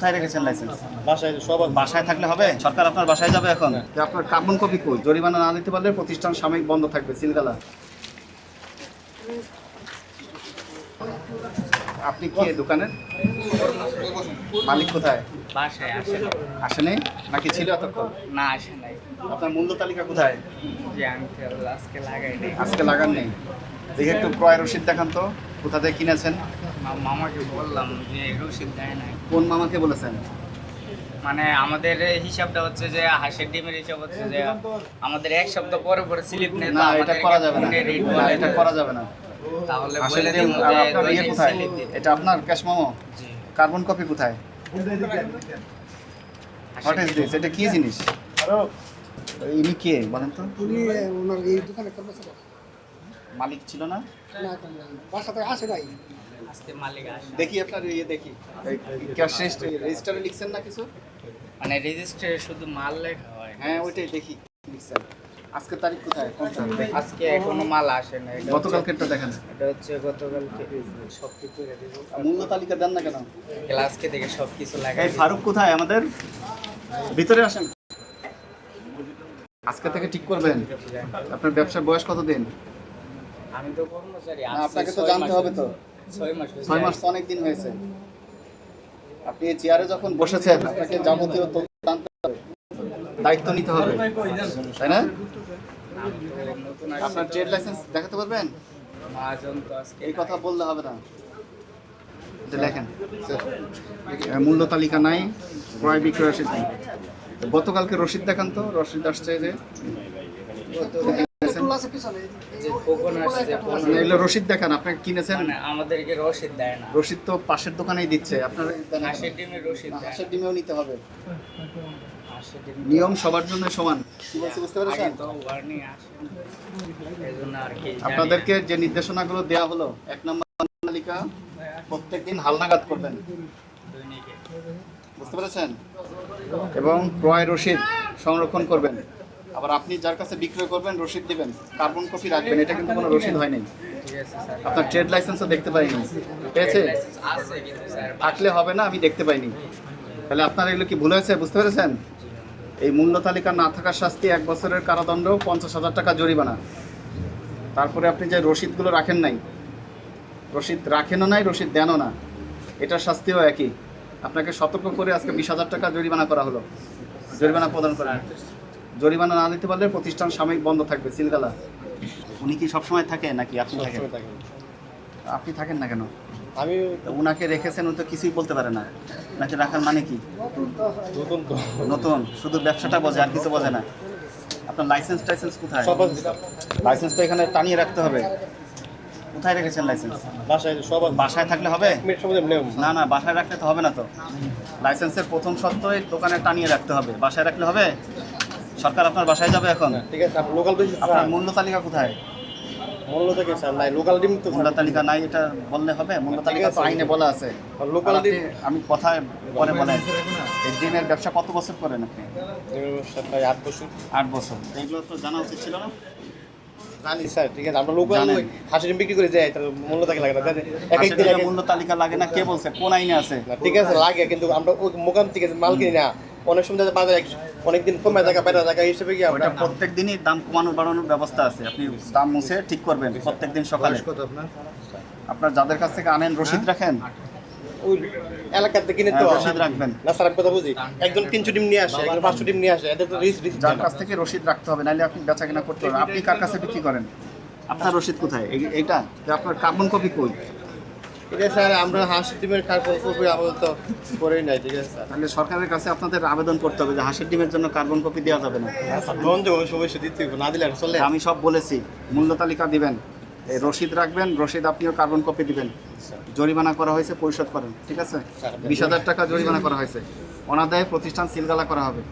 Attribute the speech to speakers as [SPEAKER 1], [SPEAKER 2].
[SPEAKER 1] কোথায় রেখেছেন লাইসেন্স
[SPEAKER 2] বাসায় সব
[SPEAKER 1] বাসায় থাকলে হবে? সরকার আপনার বাসায় যাবে এখন? তো আপনার কার্বন কপি কই? জরিমানা না দিতে পারলে প্রতিষ্ঠান সাময়িক বন্ধ থাকবে সিলগালা আপনি কি দোকানের মালিক কোথায়?
[SPEAKER 3] বাসায় আসে
[SPEAKER 1] আসেনি নাকি ছিল এতক্ষণ?
[SPEAKER 3] না আসে নাই।
[SPEAKER 1] আপনার মূল্য তালিকা কোথায়?
[SPEAKER 3] লাগাই
[SPEAKER 1] আজকে লাগান নেই। দেখে একটু ক্রয় রসিদ দেখান তো। কোথা থেকে কিনেছেন?
[SPEAKER 3] মামাকে বললাম যে রসিদ দেয় না
[SPEAKER 1] কোন মামাকে বলেছেন?
[SPEAKER 3] মানে আমাদের হিসাবটা হচ্ছে যে হাঁসের ডিমের হিসাব হচ্ছে যে আমাদের এক সপ্তাহ পরে পরে স্লিপ নেই
[SPEAKER 1] না এটা করা যাবে না।
[SPEAKER 3] রেট
[SPEAKER 1] এটা করা যাবে না।
[SPEAKER 3] তাহলে বলে দিন
[SPEAKER 1] আপনার ইয়ে কোথায়? এটা আপনার ক্যাশ মামো
[SPEAKER 3] জি।
[SPEAKER 1] কার্বন কপি কোথায়? হোয়াট ইজ দিস এটা কি জিনিস? ইনি কে বলেন তো?
[SPEAKER 4] উনি ওনার এই দোকানে কর্মচারী।
[SPEAKER 1] মালিক ছিল না?
[SPEAKER 4] আসে নাই।
[SPEAKER 1] দেখি আপনার ইয়ে দেখি। ক্যাশ রেজিস্টারে লিখছেন না কিছু?
[SPEAKER 3] মানে রেজিস্টারে শুধু মাল লেখা হয়।
[SPEAKER 1] হ্যাঁ ওইটাই দেখি। লিখছেন। আজকে তারিখ কোথায়? দেখি।
[SPEAKER 3] আজকে এখনও মাল আসে না
[SPEAKER 1] গতকালকেরটা দেখেন।
[SPEAKER 3] এটা হচ্ছে গতকালকে সব কিছু
[SPEAKER 1] মূল্য তালিকা দেন না কেন?
[SPEAKER 3] ক্লাসকে থেকে সব কিছু লাগাই
[SPEAKER 1] এই ফারুক কোথায়? আমাদের? ভিতরে আসেন। আজকে থেকে ঠিক করবেন। আপনার ব্যবসার বয়স কতদিন?
[SPEAKER 3] আমি তো কর্মচারী
[SPEAKER 1] আপনাকে তো জানতে হবে তো।
[SPEAKER 3] ছয় মাস
[SPEAKER 1] ছয় মাস অনেক দিন হয়েছে। আপনি এই চেয়ারে যখন বসেছেন আপনাকে যাবতীয় তথ্য জানতে হবে দায়িত্ব নিতে হবে তাই না। আপনার ট্রেড লাইসেন্স দেখাতে পারবেন? এই কথা বললে হবে না। লেখেন মূল্য তালিকা নাই ক্রয় বিক্রয় রসিদ নেই গতকালকে রসিদ দেখান তো রসিদ আসছে যে
[SPEAKER 4] আছে পিছনে।
[SPEAKER 3] যে কোকন আসছে কোন
[SPEAKER 1] এগুলো রসিদ দেখান আপনি কিনেছেন?
[SPEAKER 3] মানে আমাদেরকে রসিদ দেয় না।
[SPEAKER 1] রসিদ তো পাশের দোকানেই দিচ্ছে আপনার
[SPEAKER 3] হাঁসের ডিমের রসিদ
[SPEAKER 1] হাঁসের ডিমেও নিতে হবে। নিয়ম সবার জন্য সমান। বুঝতে পেরেছেন। আপনাদেরকে যে নির্দেশনাগুলো দেওয়া হলো এক নম্বর তালিকা প্রত্যেকদিন হালনাগাদ করবেন। বুঝতে পেরেছেন? এবং ক্রয় রসিদ সংরক্ষণ করবেন। আবার আপনি যার কাছে বিক্রয় করবেন রসিদ দিবেন কার্বন কপি রাখবেন এটা কিন্তু কোনো রসিদ হয় নাই। আপনার ট্রেড লাইসেন্সও দেখতে পাইনি। পেয়েছে?
[SPEAKER 3] আছে
[SPEAKER 1] থাকলে হবে না আমি দেখতে পাইনি। তাহলে আপনার এগুলো কি ভুল হয়েছে বুঝতে পেরেছেন? এই মূল্য তালিকা না থাকার শাস্তি এক বছরের কারাদণ্ড পঞ্চাশ হাজার টাকা জরিমানা। তারপরে আপনি যে রসিদগুলো রাখেন নাই রসিদ রাখেনও নাই রসিদ দেনও না এটার শাস্তিও একই। আপনাকে সতর্ক করে আজকে বিশ হাজার টাকা জরিমানা করা হলো। জরিমানা প্রদান করেন। জরিমানা না দিতে পারলে প্রতিষ্ঠান সাময়িক বন্ধ থাকবে সিলগালা। উনি কি সবসময় থাকে নাকি আপনি থাকেন? আপনি থাকেন না কেন?
[SPEAKER 2] আমি
[SPEAKER 1] তো উনাকে রেখেছেন উনি তো কিছুই বলতে পারে না। উনাকে রাখার মানে কি?
[SPEAKER 4] নতুন
[SPEAKER 1] শুধু ব্যবসাটা বোঝে আর কিছু বোঝে না। আপনার লাইসেন্স টাইসেন্স কোথায়? লাইসেন্স তো এখানে টানিয়ে রাখতে হবে। কোথায় রেখেছেন লাইসেন্স
[SPEAKER 2] বাসায় সব
[SPEAKER 1] বাসায় থাকলে হবে? না না বাসায় রাখলে তো হবে না তো। লাইসেন্সের প্রথম শর্তই দোকানে টানিয়ে রাখতে হবে। বাসায় রাখলে হবে? সরকার আপনার বাসায় যাবে এখন?
[SPEAKER 2] ঠিক আছে আপনি লোকাল বেশি
[SPEAKER 1] আপনার মূল্য তালিকা কোথায়?
[SPEAKER 2] মূল্য থেকে স্যার নাই লোকাল ডিম তো
[SPEAKER 1] মূল্য তালিকা নাই এটা বললে হবে মূল্য তালিকা তো আইনে বলা আছে।
[SPEAKER 2] লোকাল ডিম
[SPEAKER 1] আমি কথা পরে বলেন। এই ডিমের ব্যবসা কত বছর করেন আপনি?
[SPEAKER 2] প্রায় আট বছর।
[SPEAKER 1] আট বছর। এইগুলো তো জানা উচিত ছিল না?
[SPEAKER 2] জানি স্যার ঠিক আছে আমরা লোকাল হাঁসের ডিম বিক্রি করে যাই তার মূল্য থাকে লাগে না। এক এক দিন
[SPEAKER 1] মূল্য তালিকা লাগে না কে বলছে কোন আইনে আছে?
[SPEAKER 2] ঠিক আছে লাগে কিন্তু আমরা মোকাম থেকে মাল কিনি না অনেক সময় বাজারে অনেকদিন কমে থাকা বেড়া থাকা হিসেবে কি আমরা
[SPEAKER 1] প্রত্যেক দিনই দাম কমানো বাড়ানোর ব্যবস্থা আছে। আপনি দাম মুছে ঠিক করবেন প্রত্যেক দিন সকালে আপনার? যাদের কাছ থেকে আনেন রসিদ রাখেন?
[SPEAKER 2] ওই এলাকাতে কিনে তো
[SPEAKER 1] হ্যাঁ, রসিদ রাখবেন।
[SPEAKER 2] না স্যার কথা বুঝি। একজন তিনশো ডিম নিয়ে আসে একজন পাঁচশো ডিম নিয়ে আসে এদের তো রিস্ক রিস্ক
[SPEAKER 1] যার কাছ থেকে রসিদ রাখতে হবে নাহলে আপনি বেচা কেনা করতে পারবেন আপনি কার কাছে বিক্রি করেন? আপনার রসিদ কোথায়? যে আপনার কার্বন কপি কই?
[SPEAKER 2] ঠিক আছে স্যার আমরা হাঁস ডিমের কাজ করব আপাতত করেই নাই ঠিক আছে স্যার।
[SPEAKER 1] তাহলে সরকারের কাছে আপনাদের আবেদন করতে হবে যে হাঁসের ডিমের জন্য কার্বন কপি দেওয়া যাবে না।
[SPEAKER 2] হ্যাঁ, বন্ধ অবশ্যই দিতে হবে না দিলে আর চলে
[SPEAKER 1] আমি সব বলেছি মূল্য তালিকা দিবেন এই রসিদ রাখবেন রসিদ আপনিও কার্বন কপি দিবেন। জরিমানা করা হয়েছে পরিশোধ করেন ঠিক আছে? বিশ হাজার টাকা জরিমানা করা হয়েছে। অনাদায়ে প্রতিষ্ঠান সিলগালা করা হবে।